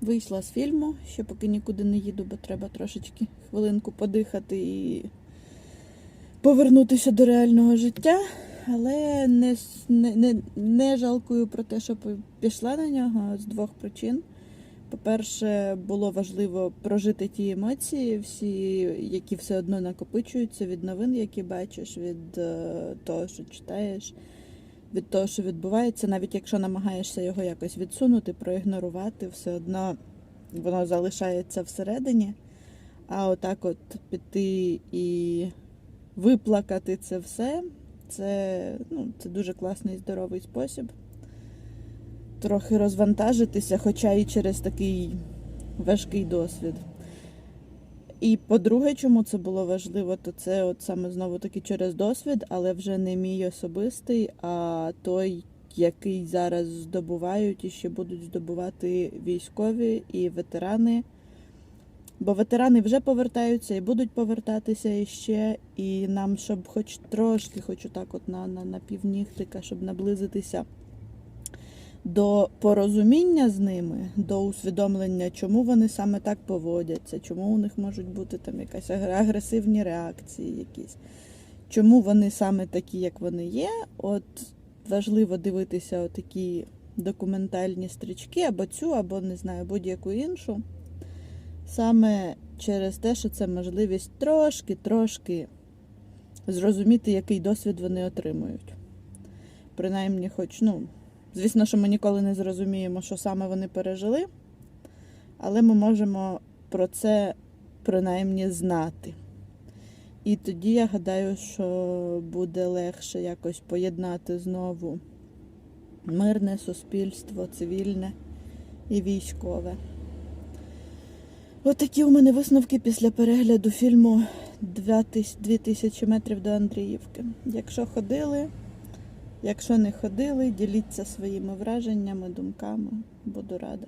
Вийшла з фільму, ще поки нікуди не їду, бо треба трошечки хвилинку подихати і повернутися до реального життя. Але не, не, не, не жалкую про те, що пішла на нього з двох причин. По-перше, було важливо прожити ті емоції, всі, які все одно накопичуються від новин, які бачиш, від е, того, що читаєш, від того, що відбувається, навіть якщо намагаєшся його якось відсунути, проігнорувати, все одно воно залишається всередині. А отак от піти і виплакати це все, це, ну, це дуже класний здоровий спосіб. Трохи розвантажитися, хоча і через такий важкий досвід. І по-друге, чому це було важливо, то це от саме знову таки через досвід, але вже не мій особистий, а той, який зараз здобувають і ще будуть здобувати військові і ветерани. Бо ветерани вже повертаються і будуть повертатися іще. І нам, щоб хоч трошки, хоч отак от на, на, на півнігтика, щоб наблизитися до порозуміння з ними, до усвідомлення, чому вони саме так поводяться, чому у них можуть бути там якась агресивні реакції, якісь, чому вони саме такі, як вони є. От важливо дивитися такі документальні стрічки, або цю, або не знаю, будь-яку іншу. Саме через те, що це можливість трошки-трошки зрозуміти, який досвід вони отримують. Принаймні, хоч, ну, звісно, що ми ніколи не зрозуміємо, що саме вони пережили, але ми можемо про це принаймні знати. І тоді я гадаю, що буде легше якось поєднати знову мирне суспільство, цивільне і військове. Отакі у мене висновки після перегляду фільму «2000 метрів до Андріївки. Якщо ходили, якщо не ходили, діліться своїми враженнями, думками. Буду рада.